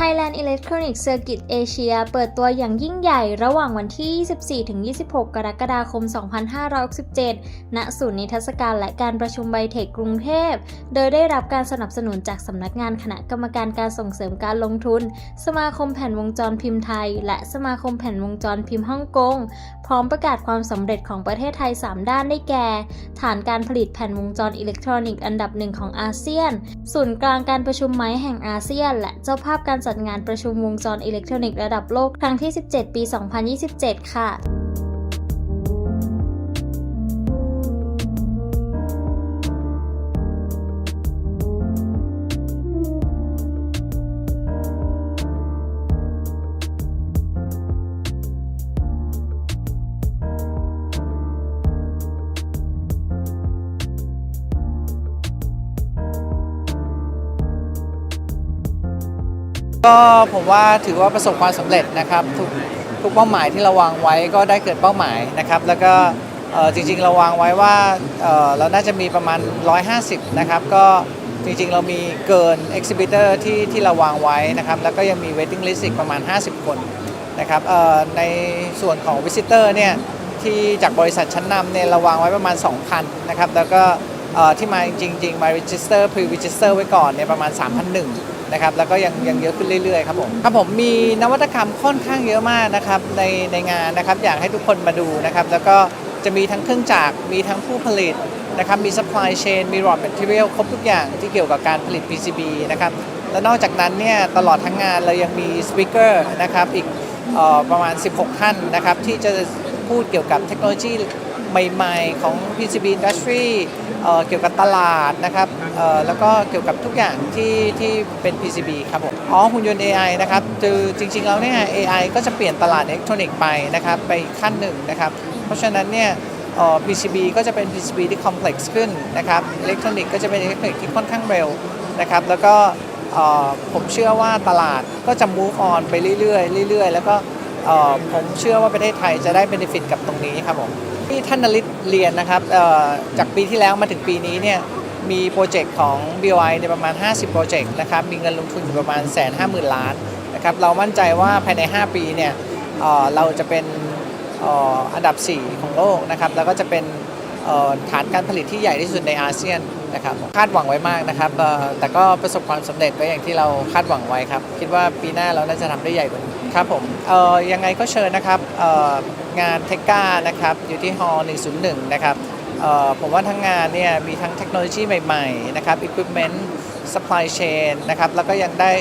Thailand Electronic Circuit Asia เปิดตัวอย่างยิ่งใหญ่ระหว่างวันที่ 24-26 กรกฎาคม 2567 ณ ศูนย์นิทรรศการและการประชุมไบเทคกรุงเทพ โดยได้รับการสนับสนุนจากสำนักงานคณะกรรมการการส่งเสริมการลงทุน สมาคมแผ่นวงจรพิมพ์ไทย และสมาคมแผ่นวงจรพิมพ์ฮ่องกง พร้อมประกาศความสำเร็จของประเทศไทย 3 ด้านได้แก่ ฐานการผลิตแผ่นวงจรอิเล็กทรอนิกส์อันดับหนึ่งของอาเซียน ศูนย์กลางการประชุมไม้แห่งอาเซียน และเจ้าภาพการจัดงานประชุมวงจรอิเล็กทรอนิกส์ระดับโลกครั้งที่ 17 ปี 2027 ค่ะ ก็ผมว่าถือว่าประสบความสำเร็จนะครับ ทุกทุกเป้าหมายที่เราวางไว้ก็ได้เกิดเป้าหมายนะครับ แล้วก็จริงๆเราวางไว้ว่าเราน่าจะมีประมาณ 150 นะครับ ก็จริงๆ เรามีเกิน exhibitor ที่ที่เราวางไว้นะครับ แล้วก็ยังมี waiting list อีกประมาณ 50 คนนะครับในส่วนของ visitor เนี่ยที่จากบริษัทชั้นนำเนี่ยเราวางไว้ประมาณ 2,000 นะครับ แล้วก็ ที่มาจริงๆมา register pre register ไว้ก่อนเนี่ยประมาณ 3,001นะครับแล้วก็ยังยังเยอะขึ้นเรื่อยๆครับผมครับผมมีนวัตกรรมค่อนข้างเยอะมากนะครับในในงานนะครับอยากให้ทุกคนมาดูนะครับแล้วก็จะมีทั้งเครื่องจักรมีทั้งผู้ผลิตนะครับมี supply chain มี raw material ครบทุกอย่างที่เกี่ยวกับการผลิต PCB นะครับและนอกจากนั้นเนี่ยตลอดทั้งงานเรายังมี speaker นะครับอีกออประมาณ 16 ท่านนะครับที่จะพูดเกี่ยวกับเทคโนโลยี ใหม่ๆของ PCB industry เอ่เกี่ยวกับตลาดนะครับแล้วก็เกี่ยวกับทุกอย่างที่ที่เป็น PCB ครับผมอ๋อหุ่นยนต์ AI นะครับคือจริงๆแล้วเนี่ย AI ก็จะเปลี่ยนตลาดอิเล็กทรอนิกส์ไปนะครับไปขั้นหนึ่งนะครับ เพราะฉะนั้นเนี่ย PCB ก็จะเป็น PCB ที่ complex ขึ้นนะครับอิเล็กทรอนิกส์ก็จะเป็นอิเล็กทรอนิกส์ที่ค่อนข้างเร็วนะครับแล้วก็ผมเชื่อว่าตลาดก็จะ move on ไปเรื่อยๆเรื่อยๆ แล้วก็ ผมเชื่อว่าประเทศไทยจะได้ benefit กับตรงนี้ครับผมที่ท่านนลิตเรียนนะครับจากปีที่แล้วมาถึงปีนี้เนี่ยมีโปรเจกต์ของ BOI ในประมาณ 50 โปรเจกต์นะครับมีเงินลงทุนอยู่ประมาณแสนห้าหมื่นล้านนะครับเรามั่นใจว่าภายใน 5 ปีเนี่ยเเราจะเป็นอ,อันดับ 4 ของโลกนะครับแล้วก็จะเป็นฐานการผลิตที่ใหญ่ที่สุดในอาเซียนนะครับคาดหวังไว้มากนะครับแต่ก็ประสบความสำเร็จไว้อย่างที่เราคาดหวังไว้ครับ คิดว่าปีหน้าเราน่าจะทำได้ใหญ่กว่านี้ ครับผมเอ่อยังไงก็เชิญนะครับเอ่องานเทก้านะครับอยู่ที่ฮอล101 นะครับเอ่อผมว่าทั้งงานเนี่ยมีทั้งเทคโนโลยีใหม่ๆนะครับ equipment supply chain นะครับแล้วก็ยังได้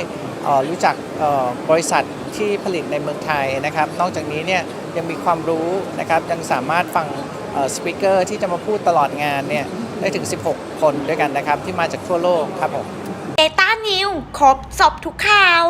เอ่อรู้จักเอ่อบริษัทที่ผลิตในเมืองไทยนะครับ นอกจากนี้เนี่ยยังมีความรู้นะครับยังสามารถฟังสปีกเกอร์ที่จะมาพูดตลอดงานเนี่ยได้ถึง 16 คนด้วยกันนะครับ ที่มาจากทั่วโลกครับผมเดต้านิวครบสอบทุกข่าว